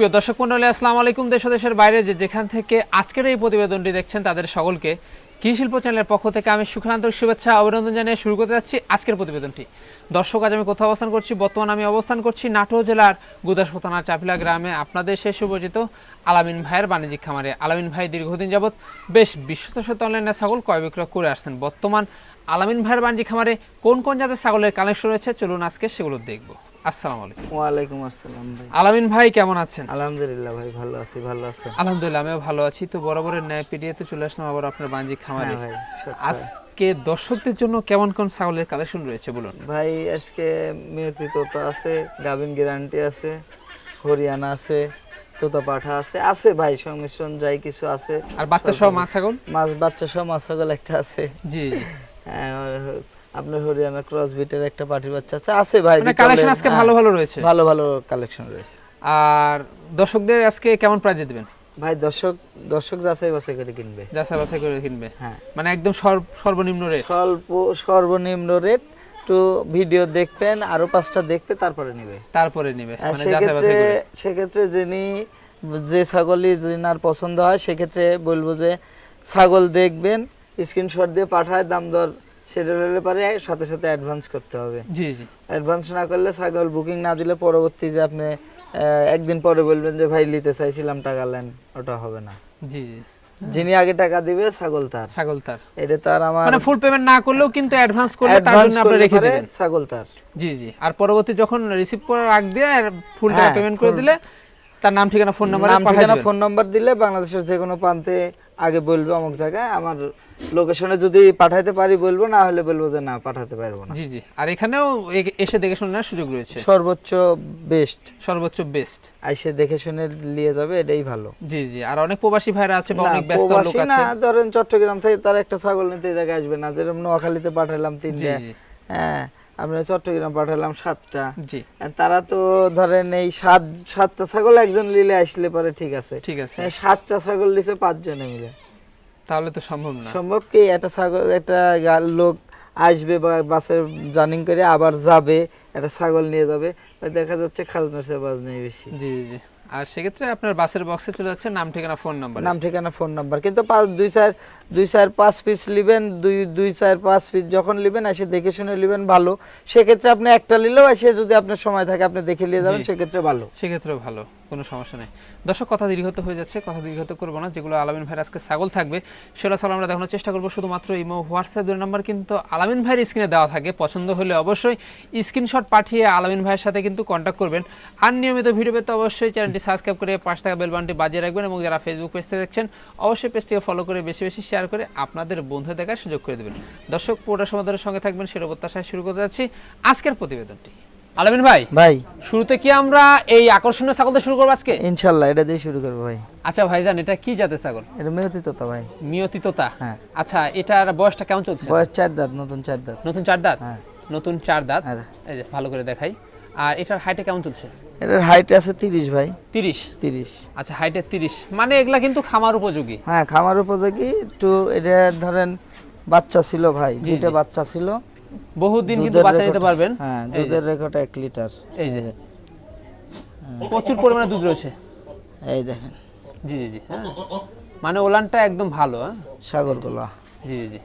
সুপ্রিয় দর্শক মন্ডলী, আসসালামু আলাইকুম দেশ দেশের বাইরে যে যেখান থেকে আজকের এই প্রতিবেদনটি দেখছেন তাদের সকলকে। কৃষি শিল্প চ্যানেলের পক্ষ থেকে আমি সুখান্তর শুভেচ্ছা, অভিনন্দন জানিয়ে শুরু করতে যাচ্ছি আজকের প্রতিবেদনটি। দর্শক, আজ আমি কোথাও অবস্থান করছি? বর্তমান আমি অবস্থান করছি নাটোর জেলার গুদাসপো থানার চাপিলা গ্রামে। আপনাদের সে সুপরিচিত আলামিন ভাইয়ের বাণিজ্যিক খামারে। আলামিন ভাই দীর্ঘদিন যাবৎ বেশ বিশ্বত শত অনলাইনে ছাগল ক্রয় বিক্রয় করে আসছেন। বর্তমান আলামিন ভাইয়ের বাণিজ্যিক খামারে কোন কোন জাতের ছাগলের কালেকশন রয়েছে? চলুন আজকে সেগুলো দেখব। আসসালামু আলাইকুম। ওয়ালাইকুম আসসালাম ভাই। আলামিন ভাই কেমন আছেন? আলহামদুলিল্লাহ ভাই ভালো আছি ভালো আছেন আলহামদুলিল্লাহ আমিও ভালো আছি। তো বরাবরের ন্যায় পিডিএতে চলে আসলাম আবার আপনার বাণিজ্যিক খামারে। হ্যাঁ ভাই আজকে দর্শকদের জন্য কেমন কোন ছাগলের কালেকশন রয়েছে বলুন? ভাই আজকে মেয়েতি তোতা আছে গাভিন গ্যারান্টি আছে হরিয়ানা আছে তোতা পাঠা আছে আছে ভাই সংমিশ্রণ যাই কিছু আছে। আর বাচ্চা সহ মা ছাগল? মাছ বাচ্চা সহ মাছ ছাগল একটা আছে। জি জি। হ্যাঁ, আপনার হরিয়ানা ক্রস বিটের একটা পাটির বাচ্চা আছে। আছে ভাই মানে কালেকশন আজকে হ্যাঁ, ভালো ভালো রয়েছে? ভালো ভালো কালেকশন রয়েছে। আর দর্শকদের আজকে কেমন প্রাইজে দিবেন? ভাই দর্শক দর্শক যাচাই বাছাই করে কিনবে। যাচাই বাছাই করে কিনবে? হ্যাঁ। মানে একদম সর্বনিম্ন রেট স্বল্প সর্বনিম্ন রেট একটু ভিডিও দেখবেন আরও পাঁচটা দেখবে তারপরে নিবে। তারপরে নিবে মানে যাচাই সেক্ষেত্রে সেক্ষেত্রে যিনি যে ছাগলই যিনার পছন্দ হয় সেক্ষেত্রে বলব যে ছাগল দেখবেন স্ক্রিনশট দিয়ে পাঠায় দাম দর সেটা হলে পারে সাথে সাথে অ্যাডভান্স করতে হবে। জি জি। অ্যাডভান্স না করলে ছাগল বুকিং না দিলে পরবর্তী যে আপনি একদিন পরে বলবেন যে ভাই নিতে চাইছিলাম টাকা নেন ওটা হবে না। জি জি। যিনি আগে টাকা দিবে ছাগল তার। ছাগল তার। এটা তার আমার মানে ফুল পেমেন্ট না করলেও কিন্তু অ্যাডভান্স করলে তার জন্য আপনি রেখে দিবেন। ছাগল তার। জি জি। আর পরবর্তী যখন রিসিভ করার আগ দিয়ে ফুল টাকা হ্যাঁ, পেমেন্ট করে দিলে তার নাম ঠিকানা ফোন নাম্বারে নাম ঠিকানা ফোন নাম্বার দিলে বাংলাদেশের যে কোনো প্রান্তে আগে বলবে অমুক জায়গায় আমার লোকেশনে যদি পাঠাইতে পারি বলব না হলে বলব যে না পাঠাতে পারব না। জি জি। আর এখানেও এসে দেখে শুনে নেওয়ার সুযোগ রয়েছে? সর্বোচ্চ বেস্ট সর্বোচ্চ বেস্ট আইসে দেখে শুনে নিয়ে যাবে এটাই ভালো। জি জি। আর অনেক প্রবাসী ভাইরা আছে বা অনেক ব্যস্ত লোক প্রবাসী না ধরেন চট্টগ্রাম থেকে তার একটা ছাগল নিতে জায়গায় আসবে না। যেরকম নোয়াখালীতে পাঠালাম তিনটা। হ্যাঁ। আমরা চট্টগ্রাম পাঠালাম সাতটা। জি। তারা তো ধরেন এই সাত সাতটা ছাগল একজন নিলে আসলে পরে ঠিক আছে। ঠিক আছে। হ্যাঁ, সাতটা ছাগল নিছে পাঁচজনে মিলে। তাহলে তো সম্ভব না। সম্ভব কি? একটা ছাগল একটা লোক আসবে বা বাসের জার্নিং করে আবার যাবে একটা ছাগল নিয়ে যাবে। দেখা যাচ্ছে খাজনার সেবাজ নেই বেশি। জি জি। আর সেক্ষেত্রে আপনার বাসের বক্সে চলে যাচ্ছে নাম ঠিকানা ফোন নাম্বার নাম ঠিকানা ফোন নাম্বার কিন্তু পাঁচ দুই চার দুই চার পাঁচ পিস নেবেন দুই দুই চার পাঁচ পিস যখন নেবেন এসে দেখে শুনে নেবেন ভালো। সেক্ষেত্রে আপনি একটা নিলেও এসে যদি আপনার সময় থাকে আপনি দেখে নিয়ে যাবেন সেক্ষেত্রে ভালো। সেক্ষেত্রেও ভালো কোনো সমস্যা নেই। দর্শক কথা দীর্ঘত হয়ে যাচ্ছে কথা দীর্ঘত করব না। যেগুলো আলামিন ভাইয়ের আজকে ছাগল থাকবে সেটা ছাড়া আমরা দেখানোর চেষ্টা করব। শুধুমাত্র ইমো হোয়াটসঅ্যাপ দুই নাম্বার কিন্তু আলামিন ভাইয়ের স্ক্রিনে দেওয়া থাকে। পছন্দ হলে অবশ্যই স্ক্রিনশট পাঠিয়ে আলামিন ভাইয়ের সাথে কিন্তু কন্ট্যাক্ট করবেন। আর নিয়মিত ভিডিও পেতে অবশ্যই চ্যানেলটি সাবস্ক্রাইব করে পাঁচ টাকা বেল বাটনটি বাজিয়ে রাখবেন এবং যারা ফেসবুক পেজ থেকে দেখছেন অবশ্যই পেজটিকে ফলো করে বেশি বেশি শেয়ার করে আপনাদের বন্ধু দেখার সুযোগ করে দেবেন। দর্শক পুরোটা সমাধানের সঙ্গে থাকবেন সেটা প্রত্যাশায় শুরু করতে যাচ্ছি আজকের প্রতিবেদনটি। আলামিন ভাই ভাই। শুরুতে কি আমরা এই আকর্ষণীয় ছাগল শুরু করব আজকে? ইনশাল্লাহ এটা দিয়ে শুরু করব ভাই। আচ্ছা ভাইজান এটা কি জাতের ছাগল? এটা মেহতি তো ভাই। মিয়তি তোতা? হ্যাঁ। আচ্ছা এটার বয়সটা কেমন চলছে? বয়স চার দাঁত নতুন চার দাঁত। নতুন চার দাঁত? হ্যাঁ। নতুন চার দাঁত? এই যে ভালো করে দেখাই। আর এটার হাইটে কেমন চলছে? এটার হাইট আছে তিরিশ ভাই। তিরিশ? তিরিশ। আচ্ছা হাইটে তিরিশ। মানে এগুলা কিন্তু খামার উপযোগী। হ্যাঁ খামার উপযোগী। একটু এটা ধরেন বাচ্চা ছিল ভাই দুইটা বাচ্চা ছিল। বহুদিন কিন্তু বাচ্চা নিতে পারবেন? হ্যাঁ দুধের রেকর্ড এক লিটার। এই যে। প্রচুর পরিমাণে দুধ রয়েছে। এই দেখেন। জি জি জি। হ্যাঁ। মানে ওলানটা একদম ভালো হ্যাঁ। সাগর গোলা জি জি।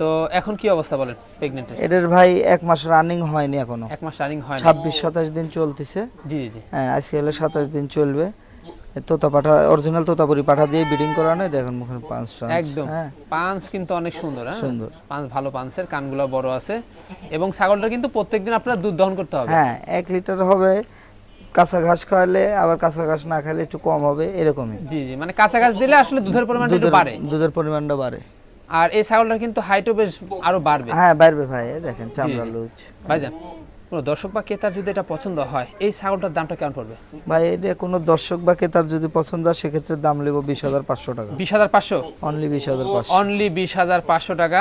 তো এখন কি অবস্থা বলেন প্রেগনেন্টের এটার ভাই এক মাস রানিং হয়নি এখনও। এক মাস রানিং হয় না ছাব্বিশ সাতাশ দিন চলতেছে। জি জি হ্যাঁ আজকে হলে সাতাশ দিন চলবে। তোতা পাঠা অরিজিনাল তোতাপুরি পাঠা দিয়ে বিডিং করানো দেখেন মুখের পাঁচ একদম। হ্যাঁ। পাঁচ কিন্তু অনেক সুন্দর হ্যাঁ? সুন্দর। পাঁচ ভালো পাঁচের কানগুলো বড় আছে। এবং ছাগলটা কিন্তু প্রত্যেকদিন আপনার দুধ দহন করতে হবে। হ্যাঁ এক লিটার হবে। কাঁচা ঘাস খাওয়ালে আবার কাঁচা ঘাস না খাইলে একটু কম হবে এরকমই। জি জি মানে কাঁচা ঘাস দিলে আসলে দুধের পরিমাণ একটু দুধের বাড়ে। দুধের পরিমাণটা বাড়ে। আর এই ছাগলটার কিন্তু হাইটও বেশ আরও বাড়বে। হ্যাঁ বাড়বে ভাই দেখেন চামড়া জি। লুচ ভাইজান কোনো দর্শক বা ক্রেতার যদি এটা পছন্দ হয় এই ছাগলটার দামটা কেমন পড়বে? ভাই এটা কোনো দর্শক বা ক্রেতার যদি পছন্দ হয় সেক্ষেত্রে দাম নেব বিশ হাজার পাঁচশো টাকা। বিশ হাজার পাঁচশো? অনলি বিশ হাজার পাঁচশো। অনলি বিশ হাজার পাঁচশো টাকা।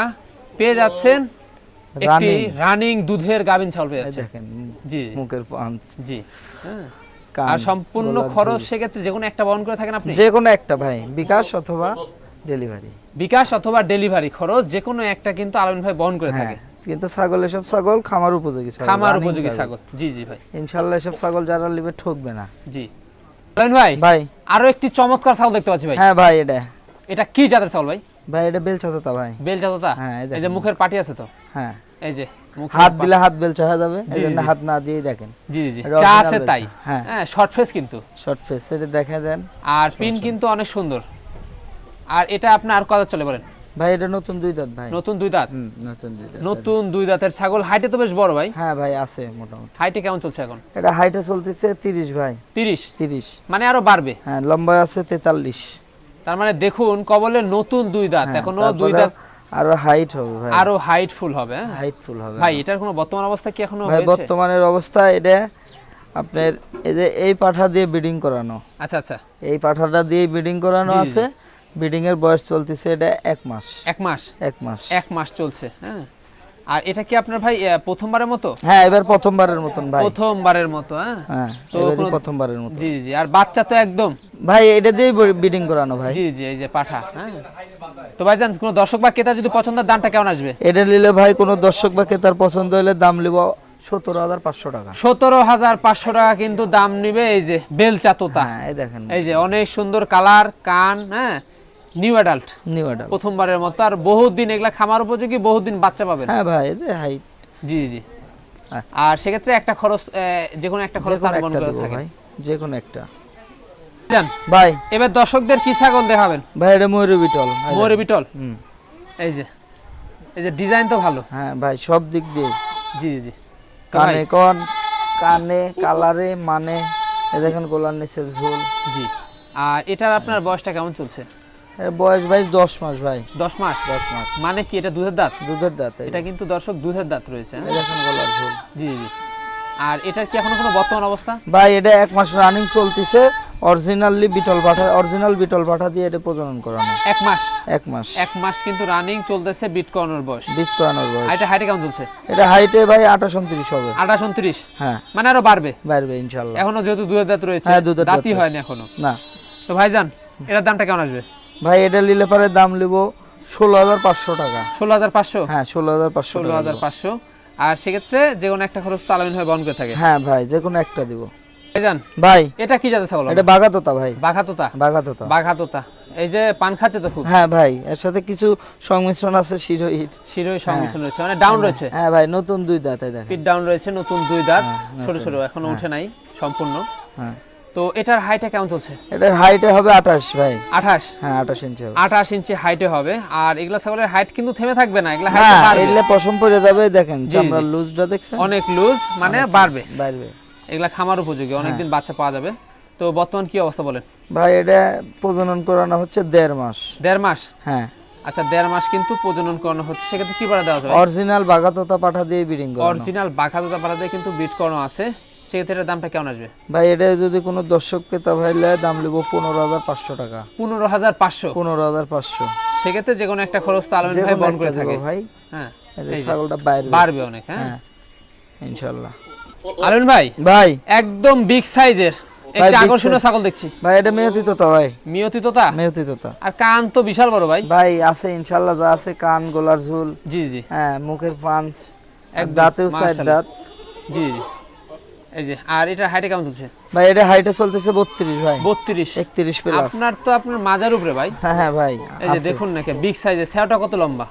পেয়ে যাচ্ছেন একটি রানিং দুধের গাভিন ছাগল পেয়ে যাচ্ছেন। দেখেন জি। মুখের পাঞ্চ জি। হ্যাঁ। আর সম্পূর্ণ খরচ। সেক্ষেত্রে যে কোনো একটা বহন করে থাকেন আপনি? যে কোনো একটা ভাই বিকাশ অথবা ডেলিভারি বিকাশ অথবা ডেলিভারি খরচ যে কোনো একটা কিন্তু আলমিন ভাই বহন করে হ্যাঁ থাকে। কিন্তু ছাগল এসব ছাগল খামার উপযোগী ছাগল খামার উপযোগী ছাগল। জি জি ভাই। ইনশাল্লাহ এসব ছাগল যারা নেবে ঠকবে না। জি। আলামিন ভাই ভাই। আরও একটি চমৎকার ছাগল দেখতে পাচ্ছি ভাই। হ্যাঁ ভাই এটা। এটা কি জাতের ছাগল ভাই? ভাই এটা বেলচা তো ভাই। বেল জাতটা হ্যাঁ, এই যে মুখের পাটি আছে তো? হ্যাঁ। এই যে হাত দিলে হাত বেলচা হয়ে যাবে এই জন্য হাত না দিয়ে দেখেন। জি জি এটা যা আছে তাই। হ্যাঁ। হ্যাঁ শর্ট ফেস কিন্তু। শর্ট ফেস সেটা দেখে দেন। আর পিন কিন্তু অনেক সুন্দর। আর এটা আপনার আর কত চলে বলেন? ভাই এটা নতুন দুই দাঁত ভাই। নতুন দুই দাঁত? নতুন দুই দাঁত নতুন দুই দাঁতের ছাগল। হাইটে তো বেশ বড় ভাই। হ্যাঁ ভাই আছে মোটামুটি। হাইটে কেমন চলছে এখন? এটা হাইটে চলতেছে তিরিশ ভাই। তিরিশ? তিরিশ। মানে আরও বাড়বে? হ্যাঁ লম্বা আছে তেতাল্লিশ। তার মানে দেখুন কবলের নতুন দুই দাঁত। হ্যাঁ, এখনও দুই দাঁত আরও হাইট হবে ভাই। আরও হাইট ফুল হবে হ্যাঁ? হাইট ফুল হবে ভাই এটার কোনো বর্তমান অবস্থা কি এখনও ভাই বর্তমানের অবস্থা এটা আপনার এই যে এই পাঠা দিয়ে ব্রিডিং করানো। আচ্ছা আচ্ছা। এই পাঠাটা দিয়ে ব্রিডিং করানো আছে। ব্রিডিং এর বয়স চলতেছে এটা এক মাস। এক মাস? এক মাস। এক মাস চলছে হ্যাঁ? আর এটা কি আপনার ভাই প্রথমবারের মতো? হ্যাঁ এবার প্রথমবারের মতন ভাই। প্রথমবারের মতো হ্যাঁ? হ্যাঁ তো প্রথমবারের মতো। জি জি আর বাচ্চা তো একদম। ভাই এটা দিয়ে ব্রিডিং করানো ভাই। জি জি এই যে পাঠা হ্যাঁ? তো ভাই জান কোনো দর্শক বা ক্রেতা যদি পছন্দের দামটা কেমন আসবে? এটা নিলে ভাই কোনো দর্শক বা ক্রেতার পছন্দ হলে দাম নিব সতেরো হাজার পাঁচশো টাকা। সতেরো হাজার পাঁচশো টাকা কিন্তু দাম নিবে এই যে বেলচা তোতা হ্যাঁ এই দেখেন। এই যে অনেক সুন্দর কালার কান হ্যাঁ? নিউ অ্যাডাল্ট নিউ অ্যাডাল প্রথমবারের মতো। আর বহুত দিন এগুলা খামার উপযোগী বহুত দিন বাচ্চা পাবেন। হ্যাঁ ভাই এদের হাইট জি জি হ্যাঁ। আর সেক্ষেত্রে একটা খরচ যে কোনো একটা খরচ তার বহন করে থাকে। যে কোনো একটা। ভাই। এবার দর্শকদের কি ছাগল দেখাবেন? ভাই এটা ময়ূরী বিটল এই বিটল হুম। এই যে এই যে ডিজাইন তো ভালো। হ্যাঁ ভাই সব দিক দিয়ে। জি জি কানে কন কানে কালারে মানে দেখেন গোলার নিচের ঝোল। জি। আর এটার আপনার বয়সটা কেমন চলছে? বয়স ভাই দশ মাস ভাই। দশ মাস? দশ মাস। মানে কি এটা দুধের দাঁত? দুধের দাঁত এটা কিন্তু দর্শক দুধের দাঁত রয়েছে হ্যাঁ? দেখেন জি জি। আর এটার কি এখনও কোনো বর্তমান অবস্থা? ভাই এটা এক মাস রানিং চলতেছে। অরিজিনালি বিটল পাঠা অরিজিনাল বিটল পাঠা দিয়ে এটা প্রজনন করানো। এক মাস? এক মাস। এক মাস কিন্তু রানিং চলতেছে বিট করানোর বয়স। করানোর বয়স। এটা হাইটে কেমন চলছে? এটা হাইটে ভাই আঠাশ উনত্রিশ হবে। আঠাশ উনত্রিশ? হ্যাঁ। মানে আরও বাড়বে? বাড়বে ইনশাল্লাহ। এখনও যেহেতু দুধের দাঁত রয়েছে হ্যাঁ, দুধের দাঁতই হয়নি এখনও। না। তো ভাইজান এটার দামটা কেমন আসবে? ভাই এটা নিলে পরে দাম নিব ষোলো হাজার পাঁচশো টাকা। ষোলো হাজার পাঁচশো? হ্যাঁ ষোলো হাজার পাঁচশো ষোলো হাজার পাঁচশো। আর সেক্ষেত্রে যে কোনো একটা খরচ তালামিন হয়ে বহন করে থাকে। হ্যাঁ ভাই যে কোনো একটা দিব। ভাইজান ভাই এটা কি জাতে ছাগল? এটা বাগাতোতা ভাই। বাঘাতোতা? বাগাতোতা বাঘাতোতা। এই যে পান খাচ্ছে তো খুব? হ্যাঁ ভাই এর সাথে কিছু সংমিশ্রণ আছে শিরোহিট শিরোই সংমিশ্রণ রয়েছে। মানে ডাউন রয়েছে? হ্যাঁ ভাই নতুন দুই দাঁতে দেখেন। পিট ডাউন রয়েছে নতুন দুই দাঁত। হ্যাঁ, ছোট ছোট এখনও উঠে নাই সম্পূর্ণ। হ্যাঁ। তো এটার হাইটটা কেমন চলছে? এটার হাইটে হবে আঠাশ ভাই। আঠাশ? হ্যাঁ আঠাশ ইঞ্চি হবে। আঠাশ ইঞ্চি হাইটে হবে। আর এগুলা ছাগলের হাইট কিন্তু থেমে থাকবে না এগুলা হাইট হ্যাঁ এগুলো পশম পরে যাবে দেখেন জি। লুজটা দেখছেন? অনেক লুজ মানে বাড়বে। এগুলা খামার উপযোগী অনেকদিন বাচ্চা পাওয়া যাবে। তো বর্তমান কি অবস্থা বলেন? ভাই এটা প্রজনন করানো হচ্ছে দেড় মাস। দেড় মাস? হ্যাঁ। আচ্ছা দেড় মাস কিন্তু প্রজনন করানো হচ্ছে সেক্ষেত্রে কি পাড়া দেওয়া যাবে? অরিজিনাল বাগাতোতা পাঠা দিয়ে ব্রিডিং করানো। অরিজিনাল বাঘা দুটা পাড়া দিয়ে কিন্তু বিট করানো আছে। সেক্ষেত্রে দামটা কেমন আসবে? ভাই এটা যদি কোনো দর্শক ক্রেতা ভাই নেয়, দাম লিব পনেরো হাজার পাঁচশো টাকা। পনেরো হাজার পাঁচশো? পনেরো হাজার পাঁচশো। সেক্ষেত্রে যে কোনো একটা খরচ তো আলমিন ভাই বহন করে থাকে। ভাই। হ্যাঁ ছাগলটা বাইরে। বাড়বে অনেক হ্যাঁ? হ্যাঁ ইনশাল্লাহ আলমিন ভাই ভাই। একদম বিগ সাইজের আকর্ষণীয় ছাগল দেখছি। ভাই এটা মেয়তি তোতা ভাই। মিয়তি তোতা মেয়তি তোতা আর কান তো বিশাল বড় ভাই। ভাই আছে ইনশাল্লাহ যা আছে কান গোলার ঝুল। জি জি। হ্যাঁ মুখের একদম, দাঁতেও দাঁত। জি জি। এই যে আর এটা হাইটে কেমন চলছে? ভাই এটা হাইটে চলতেছে বত্রিশ ভাই। বত্রিশ। একত্রিশ প্লাস আপনার তো আপনার মাজার উপরে ভাই। হ্যাঁ হ্যাঁ ভাই এই যে। দেখুন নাকি বিগ সেওটা কত লম্বা?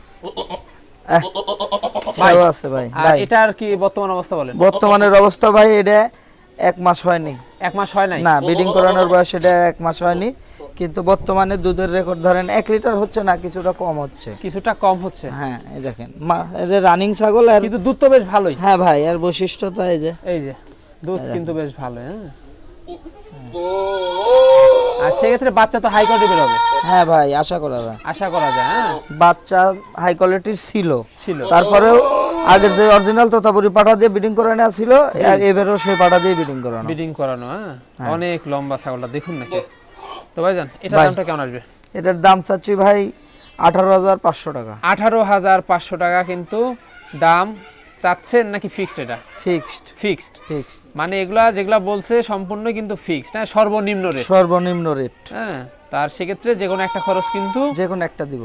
আছে ভাই ভাই। এটার কি বর্তমান অবস্থা বলেন? বর্তমানের অবস্থা ভাই এটা এক মাস হয়নি। এক মাস হয় নাই? না ব্রিডিং করানোর বয়স এটা এক মাস হয়নি। কিন্তু বর্তমানে দুধের রেকর্ড ধরেন এক লিটার হচ্ছে না কিছুটা কম হচ্ছে। কিছুটা কম হচ্ছে। হ্যাঁ এই দেখেন রানিং ছাগল আর কিন্তু দুধ তো বেশ ভালোই। হ্যাঁ ভাই আর বৈশিষ্ট্যটা এই যে। এই যে দুধ কিন্তু বেশ ভালো হ্যাঁ? আর সেক্ষেত্রে বাচ্চা তো হাই কোয়ালিটি বেরোবে হ্যাঁ ভাই আশা করা যায় আশা করা যায় হ্যাঁ বাচ্চা হাই কোয়ালিটির ছিল ছিল তারপরেও আগের যে অরিজিনাল তোতাপুরি পাঠা দিয়ে ব্রিডিং করে নেওয়া ছিল এবারও সেই পাঠা দিয়ে ব্রিডিং করানো ব্রিডিং করানো হ্যাঁ অনেক লম্বা ছাগলটা দেখুন নাকি তো ভাইজান এটার দামটা কেমন আসবে এটার দাম চাচ্ছি ভাই আঠারো হাজার পাঁচশো টাকা আঠারো হাজার পাঁচশো টাকা কিন্তু দাম চাচ্ছেন নাকি ফিক্সড এটা? ফিক্সড ফিক্সড ফিক্সড মানে এগুলা যেগুলা বলছে সম্পূর্ণ কিন্তু ফিক্সড হ্যাঁ? সর্বনিম্ন রেট সর্বনিম্ন রেট হ্যাঁ তার সেক্ষেত্রে যে কোনো একটা খরচ কিন্তু যে কোনো একটা দিব।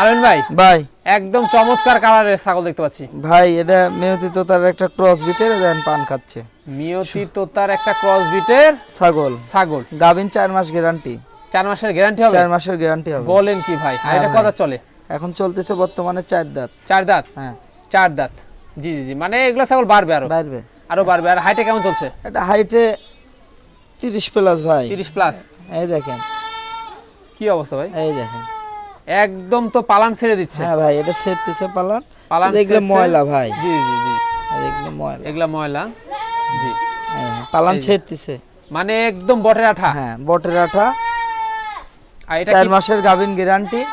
আরেন ভাই ভাই। একদম চমৎকার কালারের ছাগল দেখতে পাচ্ছি। ভাই এটা মেয়তি তো তার একটা ক্রস বিটের দেন পান খাচ্ছে। মিয়তি তোতার একটা ক্রস বিটের ছাগল। ছাগল। গাভিন চার মাস গ্যারান্টি চার মাসের গ্যারান্টি হবে? চার মাসের গ্যারান্টি হবে। বলেন কি ভাই হ্যাঁ এটা ভাই। কত চলে? এখন চলতেছে বর্তমানে চার দাঁত। চার দাঁত? হ্যাঁ। চার দাঁত। জি জি জি। মানে এগুলো ছাগল বাড়বে আরও? বাড়বে। আরও বাড়বে। আর হাইটে কেমন চলছে? এটা হাইটে তিরিশ প্লাস ভাই। তিরিশ প্লাস এই দেখেন। কি অবস্থা ভাই? এই দেখেন। একদম তো পালান ছেড়ে দিচ্ছে। হ্যাঁ ভাই এটা সেরতেছে পালান। পালান দেখলে ময়লা ভাই। জি জি জি। দেখলে ময়লা। এগুলা ময়লা। জি। হ্যাঁ, পালান। ছেড়তেছে। মানে একদম বটের আঠা। হ্যাঁ বটের আঠা। আর এটা চার কি- মাসের গাভিন গ্যারান্টি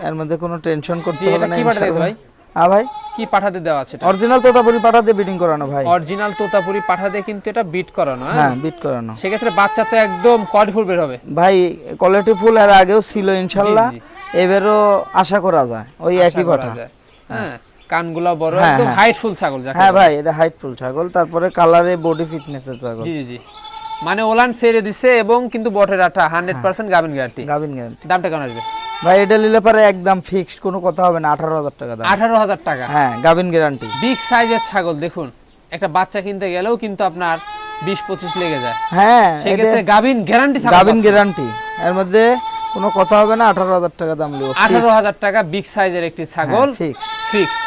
এর মধ্যে কোনো টেনশন করতে হবে এটা না ভাই? হ্যাঁ ভাই। কি পাঠাতে দেওয়া আছে অরিজিনাল তোতাপুরি পাঠা দিয়ে বিডিং করানো ভাই। অরিজিনাল তোতাপুরি পাঠাতে কিন্তু এটা বিট করানো হ্যাঁ? হ্যাঁ বিট করানো। সেক্ষেত্রে বাচ্চা তো একদম কোয়ালিটি ফুল বের হবে। ভাই কোয়ালিটি ফুল এর আগেও ছিল ইনশাল্লাহ। এবারও আশা করা যায় ওই একই পাঠা। হ্যাঁ। কানগুলা বড় হ্যাঁ, একদম হ্যাঁ। হাইট ফুল ছাগল যাকে হ্যাঁ ভাই এটা হাইট ফুল ছাগল তারপরে কালারে বডি ফিটনেসের ছাগল। জি জি মানে ওলান ছেড়ে দিছে এবং কিন্তু বটের আঠা হান্ড্রেড পার্সেন্ট গাভিন গ্যারান্টি গাভিন গ্যারান্টি দামটা কেমন আসবে? ভাই এটা নিলে পারে একদম ফিক্সড কোনো কথা হবে না আঠারো হাজার টাকা দাম। আঠারো হাজার টাকা? হ্যাঁ গ্যারান্টি বিগ সাইজের ছাগল দেখুন একটা বাচ্চা কিনতে গেলেও কিন্তু আপনার বিশ পঁচিশ লেগে যায়। হ্যাঁ সেক্ষেত্রে গ্যারান্টি গ্যারান্টি এর মধ্যে কোনো কথা হবে না আঠারো হাজার টাকা দাম লিব আঠারো হাজার টাকা বিগ সাইজের একটি ছাগল। ফিক্সড ফিক্সড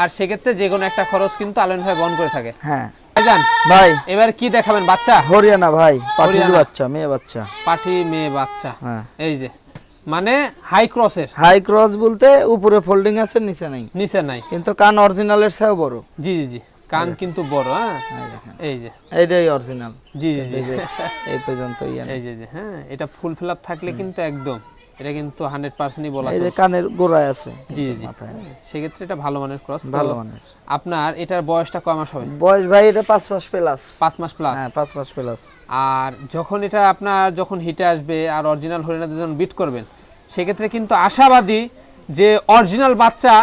আর সেক্ষেত্রে যে কোনো একটা খরচ কিন্তু আলম ভাই বহন করে থাকে। হ্যাঁ। ভাইজান ভাই। এবার কি দেখাবেন বাচ্চা? হরিয়ানা ভাই। পাঠিয়ে বাচ্চা মেয়ে বাচ্চা। পাঠি মেয়ে বাচ্চা। হ্যাঁ। এই যে মানে হাই ক্রসের হাই ক্রস বলতে উপরে ফোল্ডিং আছে নিচে নাই। নিচে নাই। কিন্তু কান অরিজিনালের চেয়েও বড়। জি জি জি। কান কিন্তু বড় হ্যাঁ? এই যে। এইটাই অরিজিনাল জি জি জি। এই পর্যন্ত ইয়ে এই যে যে হ্যাঁ এটা ফুল ফিল আপ থাকলে কিন্তু একদম এটা কিন্তু হান্ড্রেড পার্সেন্টই বলা এই যে কানের গোড়ায় আছে। জি জি। সেক্ষেত্রে এটা ভালো মানের ক্রস ভালো মানের। আপনার এটার বয়সটা কয় মাস হবে? বয়স ভাই এটা পাঁচ মাস প্লাস পাঁচ মাস প্লাস হ্যাঁ পাঁচ মাস প্লাস আর যখন এটা আপনার যখন হিটে আসবে আর অরিজিনাল হরিণাতে যখন বিট করবেন? সেক্ষেত্রে কিন্তু আশাবাদী যে অরিজিনাল বাচ্চা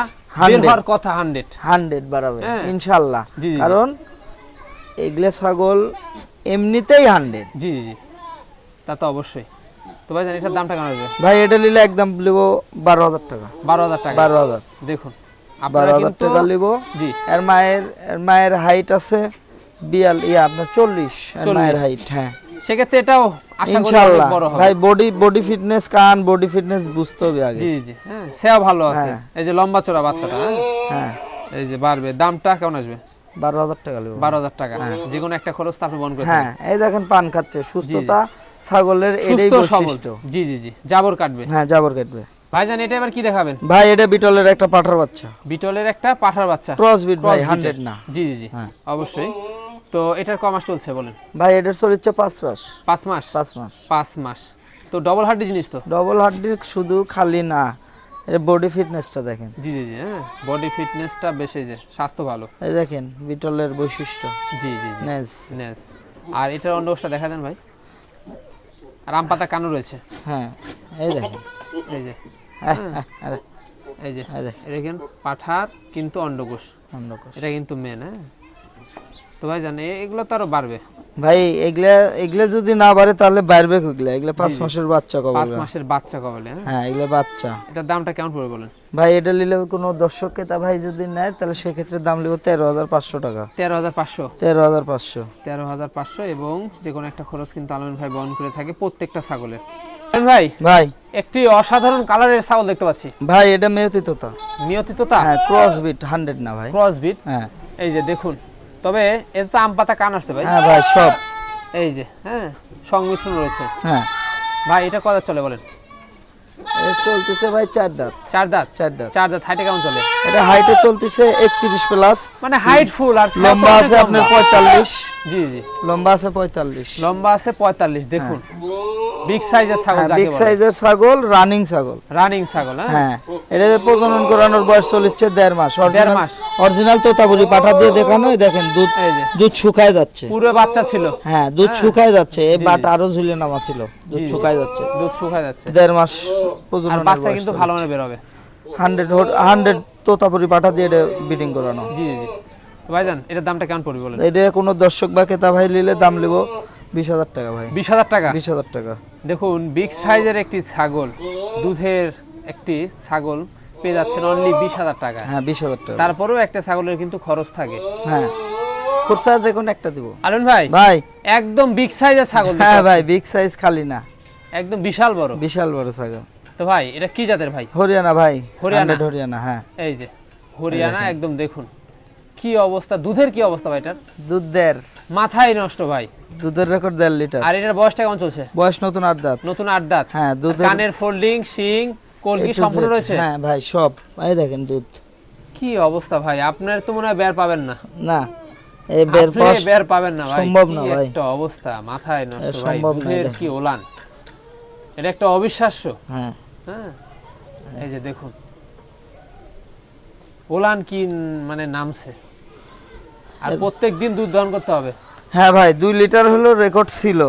বের হওয়ার কথা হান্ড্রেড। হান্ড্রেড বাড়াবে হ্যাঁ। ইনশাল্লাহ। কারণ এগুলো ছাগল এমনিতেই হান্ড্রেড। জি জি তা তো অবশ্যই। তো ভাই এটার দামটা কেমন আসবে? ভাই এটা নিলে একদম লিব বারো হাজার টাকা। বারো হাজার টাকা? বারো হাজার। দেখুন বারো হাজার টাকা লিব। জি। এর মায়ের এর মায়ের হাইট আছে বিয়াল ইয়া আপনার চল্লিশ। এর 40 মায়ের হাইট হ্যাঁ। সেক্ষেত্রে এটাও ভাই বডি বডি ফিটনেস কান বডি ফিটনেস বুঝতে হবে আগে। জি জি হ্যাঁ সেও ভালো আছে। হ্যাঁ। এই যে লম্বা চড়া বাচ্চাটা হ্যাঁ? হ্যাঁ। এই যে বাড়বে দামটা কেমন আসবে? বারো হাজার টাকা বারো হাজার টাকা। যে কোনো একটা খরচ তো আপনি বহন করে হ্যাঁ এই দেখেন পান খাচ্ছে সুস্থতা ছাগলের এটাই বৈশিষ্ট্য। জি জি জি জাবর কাটবে। হ্যাঁ জাবর কাটবে। ভাইজান এটা এবার কি দেখাবেন? ভাই এটা বিটলের একটা পাঠার বাচ্চা। বিটলের একটা পাঠার বাচ্চা। ক্রস বিট ভাই Crossbreed হান্ড্রেড এর। না। জি জি জি হ্যাঁ। অবশ্যই। তো এটার ক মাস চলছে বলেন? ভাই এটার চরিত্র পাঁচ মাস। পাঁচ মাস? পাঁচ মাস। পাঁচ মাস। তো ডবল হার্ডি জিনিস তো? ডবল হাড্ডির শুধু খালি না এর বডি ফিটনেসটা দেখেন। জি জি জি হ্যাঁ বডি ফিটনেসটা বেশি যে স্বাস্থ্য ভালো। এই দেখেন বিটলের বৈশিষ্ট্য। জি জি নেজ নেস। আর এটার অন্ডকোষটা দেখা দেন ভাই। আর আম পাতা কানও রয়েছে। হ্যাঁ এই দেখেন। এই যে। হ্যাঁ, হ্যাঁ, এই যে। এই দেখেন। পাঠার কিন্তু অন্ডকোষ। অন্ডকোষ। এটা কিন্তু মেন হ্যাঁ। তো ভাই জান এগুলো তো আরও বাড়বে। ভাই এগুলা এগুলা যদি না বাড়ে তাহলে বাইরবে এগুলা এগুলা পাঁচ মাসের বাচ্চা কবে পাঁচ মাসের বাচ্চা কবলে হ্যাঁ? হ্যাঁ এগুলা বাচ্চা। এটার দামটা কেমন পড়বে বলেন? ভাই এটা নিলে কোনো দর্শক ক্রেতা ভাই যদি নেয় তাহলে সেক্ষেত্রে দাম লিব তেরো হাজার পাঁচশো টাকা। তেরো হাজার পাঁচশো। তেরো হাজার পাঁচশো। তেরো হাজার পাঁচশো এবং যে কোনো একটা খরচ কিন্তু আলমিন ভাই বহন করে থাকে প্রত্যেকটা ছাগলের। ভাই ভাই। একটি অসাধারণ কালারের ছাগল দেখতে পাচ্ছি। ভাই এটা মেয়তি তোতা হ্যাঁ ক্রস বিট হান্ড্রেড না ভাই। ক্রস বিট হ্যাঁ। এই যে দেখুন তবে এতে তো আম পাতা কান আসছে ভাই। হ্যাঁ ভাই সব। এই যে হ্যাঁ সংমিশ্রণ রয়েছে। হ্যাঁ। ভাই এটা কত চলে বলেন? চলতেছে ভাই চার দাঁত। চার দাঁত? চার দাঁত। চার দাঁত হাইটে কেমন চলে? এটা হাইটে চলতেছে একত্রিশ প্লাস মানে হাইট ফুল আর লম্বা আছে আপনার। পঁয়তাল্লিশ। জি জি। লম্বা আছে পঁয়তাল্লিশ। লম্বা আছে পঁয়তাল্লিশ দেখুন। বিগ সাইজের ছাগল হ্যাঁ বিগ সাইজের ছাগল রানিং ছাগল। রানিং ছাগল হ্যাঁ? হ্যাঁ এটা প্রজনন করানোর বয়স চলেছে দেড় মাস। অরিজিনাল মাস। অরিজিনাল তোতাপুরি পাঠা দিয়ে দেখানো দেখেন দুধ দুধ শুকায় যাচ্ছে। পুরো বাচ্চা ছিল। হ্যাঁ দুধ শুকায় যাচ্ছে। এই বাট আরও ঝুলে নামা ছিল। দুধ শুকায় যাচ্ছে। দুধ শুকায় যাচ্ছে। দেড় মাস প্রজনন বাচ্চা কিন্তু ভালো মানে বের হবে। হান্ড্রেড হান্ড্রেড তোতাপুরি পাঠা দিয়ে এটা বিডিং করানো। জি জি। ভাইজান এটার দামটা কেমন পড়বে বলেন? এটা কোনো দর্শক বা ক্রেতা ভাই নিলে দাম নেব বিশ হাজার টাকা ভাই। বিশ হাজার টাকা? বিশ হাজার টাকা। দেখুন বিগ সাইজের একটি ছাগল দুধের একটি ছাগল পেয়ে যাচ্ছেন অনলি বিশ হাজার টাকা। হ্যাঁ বিশ হাজার টাকা। তারপরেও একটা ছাগলের কিন্তু খরচ থাকে। হ্যাঁ খুরসা যে কোনো একটা দিব। আলন ভাই? ভাই। একদম বিগ সাইজের ছাগল হ্যাঁ ভাই বিগ সাইজ খালি না। একদম বিশাল বড়। বিশাল বড় ছাগল। তো ভাই এটা কি জাতের ভাই? হরিয়ানা ভাই হরিয়ানা? হরিয়ানা হ্যাঁ। এই যে হরিয়ানা একদম দেখুন। কি অবস্থা? দুধের কি অবস্থা ভাই এটার? দুধ দেড় মাথায় নষ্ট ভাই। দুধের রেকর্ড দেড় লিটার আর এটার বয়সটা কেমন চলছে? বয়স নতুন আট দাঁত। নতুন আট দাঁত। হ্যাঁ দুধের কানের ফোল্ডিং শিং কলকি সম্পূর্ণ রয়েছে? হ্যাঁ ভাই সব। এই দেখেন দুধ। কি অবস্থা ভাই? আপনার তো মনে হয় বের পাবেন না। না এই বের পাশ বের পাবেন না ভাই। সম্ভব না ভাই। একটা অবস্থা মাথায় নষ্ট ভাই দুধের। কি ওলান। এটা একটা অবিশ্বাস্য। হ্যাঁ। হ্যাঁ? এই যে দেখুন। ওলান কি মানে নামছে। আর প্রত্যেক দিন দুধ দহন করতে হবে। হ্যাঁ ভাই দুই লিটার হলো রেকর্ড ছিল।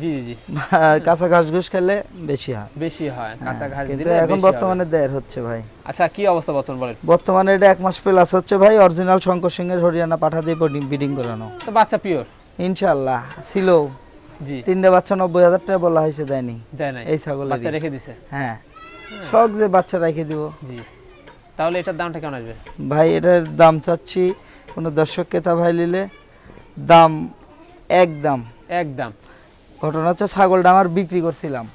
জি জি কাঁচা ঘাস ঘুষ খেলে বেশি হয়। বেশি হয় কাঁচা ঘাস হ্যাঁ, কিন্তু এখন বর্তমানে দেড় হচ্ছে ভাই। আচ্ছা কি অবস্থা বর্তমান বলেন? বর্তমানে এটা এক মাস প্লাস হচ্ছে ভাই অরিজিনাল শঙ্কর সিংহের হরিয়ানা পাঠা দিয়ে বিডিং করানো। তো বাচ্চা পিওর ইনশাল্লাহ ছিল। জি। তিনটে বাচ্চা নব্বই হাজার টাকা বলা হয়েছে দেয়নি। দেয় নাই। এই ছাগলের বাচ্চা রেখে দিছে? হ্যাঁ। শখ যে বাচ্চা রেখে দিব। জি। তাহলে এটার দামটা কেমন আসবে? ভাই এটার দাম চাচ্ছি কোনো দর্শক কেতা ভাই নিলে দাম একদম। একদম। ঘটনা হচ্ছে ছাগল আমার বিক্রি করছিলাম।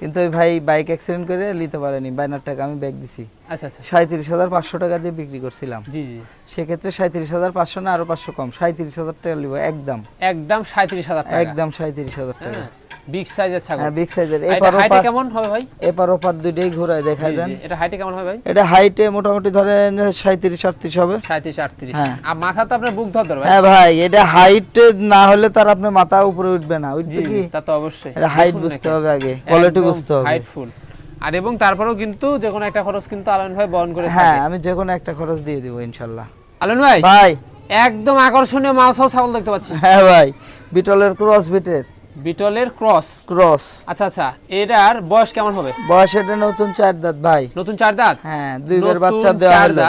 কিন্তু ওই ভাই বাইক অ্যাক্সিডেন্ট করে নিতে পারেনি বাইনার টাকা আমি ব্যাগ দিছি। আচ্ছা আচ্ছা। সাঁত্রিশ হাজার পাঁচশো টাকা দিয়ে বিক্রি করছিলাম। জি জি। সেক্ষেত্রে সাঁত্রিশ হাজার পাঁচশো না আরও পাঁচশো কম সাঁত্রিশ হাজার টাকা নিব একদম। একদম সাঁত্রিশ হাজার একদম সাঁত্রিশ হাজার টাকা। হ্যাঁ বিগ সাইজের ছাগল। হ্যাঁ বিগ সাইজের এপার ওপার কেমন হবে ভাই? এপার ওপার দুইটাই ঘোরায় দেখায় জি, দেন। এটা হাইটে কেমন হবে ভাই? এটা হাইটে মোটামুটি ধরেন সাঁত্রিশ আটত্রিশ হবে। সাঁত্রিশ আটত্রিশ। হ্যাঁ। আর মাথা তো আপনার বুক ধর ভাই। হ্যাঁ ভাই এটা হাইট না হলে তার আপনার মাথা উপরে উঠবে না। উঠবে কি? তা তো অবশ্যই। এটা হাইট বুঝতে হবে আগে। কোয়ালিটি বুঝতে হবে। হাইট ফুল আর এবং তারপরেও কিন্তু যে কোনো একটা খরচ কিন্তু আলন ভাই বহন করে হ্যাঁ আমি যে কোনো একটা খরচ দিয়ে দিব ইনশাল্লাহ। আলন ভাই ভাই। একদম আকর্ষণীয় মাছ ছাগল দেখতে পাচ্ছি। হ্যাঁ ভাই। বিটলের ক্রস বিটের বিটলের ক্রস। ক্রস। আচ্ছা আচ্ছা এটার বয়স কেমন হবে? বয়স এটা নতুন চার দাঁত ভাই। নতুন চার দাঁত? হ্যাঁ দুইবার বাচ্চা দেওয়া হলো।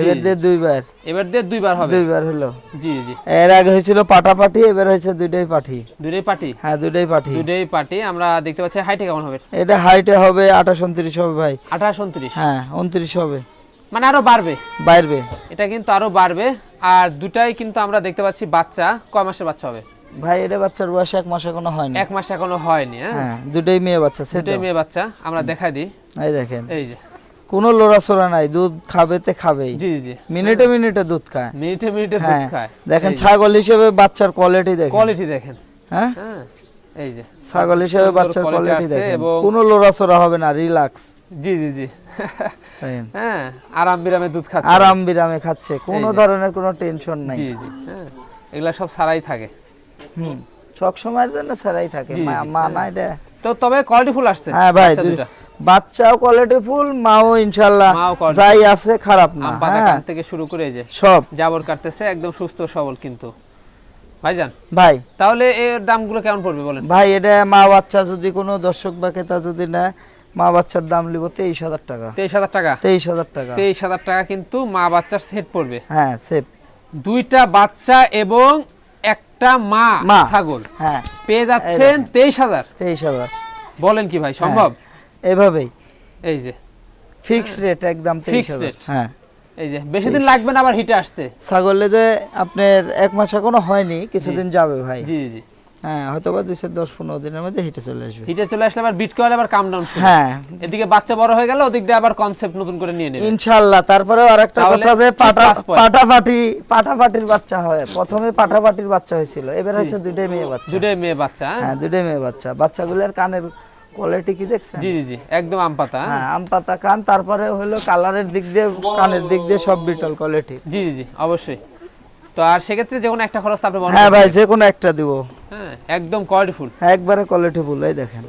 এবার। দিয়ে দুইবার। এবার দিয়ে দুইবার হবে? দুইবার হলো। জি জি। এর আগে হয়েছিল পাটা পাঠি এবার হয়েছে দুইটাই পাঠি দুইটাই পার্টি হ্যাঁ দুইটাই পাঠি দুইটাই পার্টি আমরা দেখতে পাচ্ছি হাইটে কেমন হবে? এটা হাইটে হবে আঠাশ উনত্রিশ হবে ভাই। আঠাশ উনত্রিশ? হ্যাঁ উনত্রিশ হবে। মানে আরও বাড়বে? বাইরবে এটা কিন্তু আরও বাড়বে। আর দুটাই কিন্তু আমরা দেখতে পাচ্ছি বাচ্চা কয় মাসের বাচ্চা হবে? ভাই এটা বাচ্চার বয়স এক মাস এখনও হয়নি। এক মাস এখনও হয়নি হ্যাঁ? হ্যাঁ দুটোই মেয়ে বাচ্চা দুটাই মেয়ে বাচ্চা আমরা দেখাই দিই। এই দেখেন। এই যে। কোনো লড়াচড়া নাই দুধ খাবে তে খাবেই। জি জি। মিনিটে মিনিটে দুধ খায়। মিনিটে মিনিটে দুধ হ্যাঁ খায়। দেখেন ছাগল হিসেবে বাচ্চার কোয়ালিটি দেখেন। কোয়ালিটি দেখেন। হ্যাঁ? হ্যাঁ এই যে। ছাগল হিসেবে বাচ্চার কোয়ালিটি দেখেন। কোনো লড়াচড়া হবে না রিল্যাক্স জি জি জি। হ্যাঁ আরাম বিরামে দুধ খাচ্ছে। আরাম বিরামে খাচ্ছে। কোনো ধরনের কোনো টেনশন নাই। জি জি। হ্যাঁ এগুলা সব সারাই থাকে। হুম। সব সময়ের জন্য ছাড়াই থাকে। মা- না এটা তো তবে কোয়ালিটি ফুল আসছে হ্যাঁ ভাই। বাচ্চাও কোয়ালিটি ফুল মাও যাই আছে খারাপ না। হ্যাঁ। থেকে শুরু করে যে সব। জাবর কাটতেছে একদম সুস্থ সবল কিন্তু। ভাইজান ভাই। তাহলে এর দামগুলো কেমন পড়বে বলেন? ভাই এটা মা বাচ্চা যদি কোনো দর্শক বা ক্রেতা যদি নেয় মা বাচ্চার দাম লিব তেইশ হাজার টাকা। তেইশ হাজার টাকা? তেইশ হাজার টাকা। তেইশ হাজার টাকা কিন্তু মা বাচ্চার সেট পড়বে। হ্যাঁ সেফ দুইটা বাচ্চা এবং একটা মা। ছাগল। হ্যাঁ। পেয়ে যাচ্ছেন তেইশ হাজার। তেইশ হাজার। বলেন কি ভাই সম্ভব? এভাবেই। এই যে। ফিক্সড রেট একদম তেইশ হাজার। হ্যাঁ। এই যে বেশি দিন লাগবে না আবার হিটে আসতে। ছাগলে যে আপনার এক মাস কোনো হয়নি কিছুদিন যাবে ভাই। জি জি। হ্যাঁ হয়তো বা দুইশো দশ পনেরো দিনের মধ্যে হেঁটে চলে আসবে। হিটে চলে আসলে আবার বিট করে আবার কাম ডাউন হ্যাঁ। এদিকে বাচ্চা বড় হয়ে গেল ওদিক দিয়ে আবার কনসেপ্ট নতুন করে নিয়ে নেবে। কথা যে পাটা পাটাপাটি পাটাপাটির বাচ্চা হয়। প্রথমে পাটাপাটির বাচ্চা হয়েছিল। এবার দুইটাই মেয়ে বাচ্চা। মেয়ে বাচ্চা হ্যাঁ? হ্যাঁ দুইটাই মেয়ে বাচ্চা। বাচ্চাগুলোর কানের কোয়ালিটি কি দেখছেন? জি জি জি একদম আম পাতা। হ্যাঁ? হ্যাঁ আম পাতা কান তারপরে হলো কালারের দিক দিয়ে কানের দিক দিয়ে সব বিটল কোয়ালিটি জি জি জি অবশ্যই। তো আর সেক্ষেত্রে যে কোনো একটা খরচ আপনি হ্যাঁ ভাই যে কোনো একটা দিব। হ্যাঁ একদম কোয়ালিটিফুল একবারে কোয়ালিটি ফুল এই দেখেন।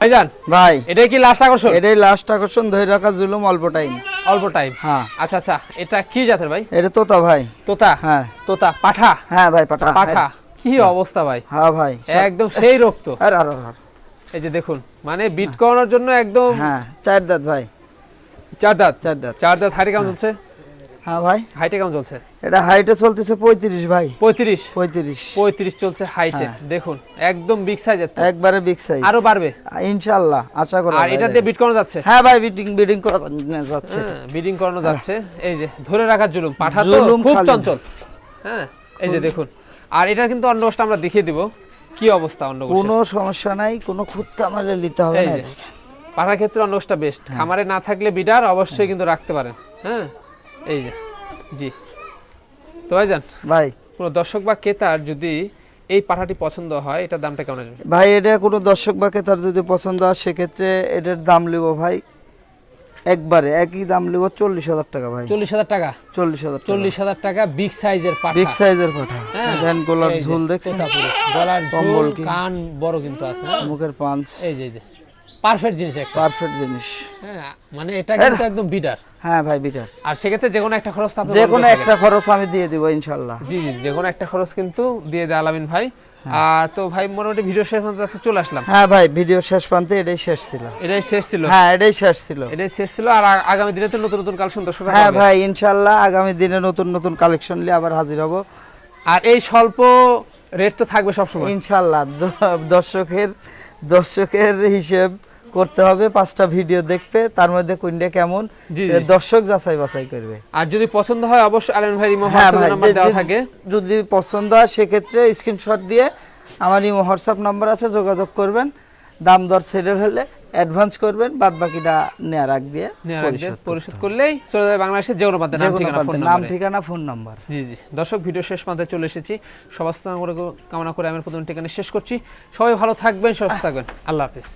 ভাইজান ভাই। এটাই কি লাস্ট আকর্ষণ? এটাই লাস্ট আকর্ষণ ধরে রাখা জুলুম অল্প টাইম অল্প টাইম হ্যাঁ। আচ্ছা আচ্ছা এটা কি জাতের ভাই? এটা তোতা ভাই। তোতা? হ্যাঁ। তোতা পাঠা? হ্যাঁ ভাই পাঠা। পাঠা। কি অবস্থা ভাই? হ্যাঁ ভাই একদম সেই রক্ত আর আর আর, আর। এই যে দেখুন মানে বিট করানোর জন্য একদম হ্যাঁ চার দাঁত ভাই। চার দাঁত? চার দাঁত। চার দাঁত হাড়ি কেমন হচ্ছে? হ্যাঁ ভাই। হাইটে কেমন চলছে? এটা হাইটে চলতেছে পঁয়ত্রিশ ভাই। পঁয়ত্রিশ? পঁয়ত্রিশ। পঁয়ত্রিশ চলছে হাইটে হ্যাঁ। দেখুন একদম বিগ সাইজের একবারে বিগ সাইজ আরও বাড়বে? ইনশাআল্লাহ আশা করা আর এটা দিয়ে বিট করানো যাচ্ছে? হ্যাঁ ভাই বিডিং বিডিং করা যাচ্ছে। বিডিং করানো যাচ্ছে। এই যে ধরে রাখার জুলুম। পাঠা তো খুব চঞ্চল। হ্যাঁ এই যে দেখুন। আর এটা কিন্তু অন্ডকোষটা আমরা দেখিয়ে দিব। কি অবস্থা অন্ডকোষের কোনো সমস্যা নাই কোনো খুদ কামালে নিতে হবে না ক্ষেত্রে অন্ডকোষটা বেস্ট খামারে না থাকলে বিডার অবশ্যই কিন্তু রাখতে পারেন। হ্যাঁ এই যে জি। তো ভাইজান ভাই। কোনো দর্শক বা ক্রেতার যদি এই পাঠাটি পছন্দ হয় এটার দামটা কেমন আসবে? ভাই এটা কোনো দর্শক বা তার যদি পছন্দ হয় সেক্ষেত্রে এটার দাম লিব ভাই একবারে একই দাম লিব চল্লিশ হাজার টাকা ভাই। চল্লিশ হাজার টাকা? চল্লিশ হাজার চল্লিশ হাজার টাকা বিগ সাইজের পাঠা। বিগ সাইজের পাঠা। হ্যাঁ, ভ্যান গোলার ঝুল দেখছেন। গলার ঝুল কান বড় কিন্তু আছে হ্যাঁ? মুখের পাঞ্চ। এই যে এই যে। পারফেক্ট জিনিস একটা। পারফেক্ট জিনিস। হ্যাঁ মানে এটা কিন্তু একদম বিডার হ্যাঁ ভাই বিটার আর সেক্ষেত্রে যে কোনো একটা খরচ আপনি যে কোনো একটা খরচ আমি দিয়ে দিব ইনশাল্লাহ। জি জি যে কোনো একটা খরচ কিন্তু দিয়ে দেয় আলামিন ভাই। হ্যাঁ। আর তো ভাই মোটামুটি ভিডিও শেষ পর্যন্ত আজকে চলে আসলাম। হ্যাঁ ভাই ভিডিও শেষ প্রান্তে এটাই শেষ ছিল। এটাই শেষ ছিল। হ্যাঁ এটাই শেষ ছিল। এটাই শেষ ছিল। আর আগামী দিনে তো নতুন নতুন কালেকশন দর্শকরা হ্যাঁ ভাই ইনশাল্লাহ আগামী দিনে নতুন নতুন কালেকশন নিয়ে আবার হাজির হব। আর এই স্বল্প রেট তো থাকবে সবসময়। ইনশাল্লাহ দ- দর্শকের দর্শকের হিসেব করতে হবে পাঁচটা ভিডিও দেখবে তার মধ্যে কোনটা কেমন। দর্শক যাচাই বাছাই করবে। আর যদি পছন্দ হয় অবশ্যই আলামিন ভাই ইমো হ্যাঁ হোয়াটসঅ্যাপ নাম্বার দেওয়া থাকে। যদি পছন্দ হয় সেক্ষেত্রে স্ক্রিনশট দিয়ে আমার ইমো হোয়াটসঅ্যাপ নাম্বার আছে যোগাযোগ করবেন। দাম দর সেটেল হলে অ্যাডভান্স করবেন বাদ বাকিটা নেওয়ার আগ দিয়ে পরিশোধ করলেই চলে যাবে বাংলাদেশের যে কোনো প্রান্তে নাম ঠিকানা ফোন প্রান্তে নাম ঠিকানা ফোন নাম্বার জি জি। দর্শক ভিডিও শেষ প্রান্তে চলে এসেছি। সবাই কামনা করে আমি প্রথম ঠিকানা শেষ করছি। সবাই ভালো থাকবেন সুস্থ থাকবেন। আল্লাহ হাফিজ।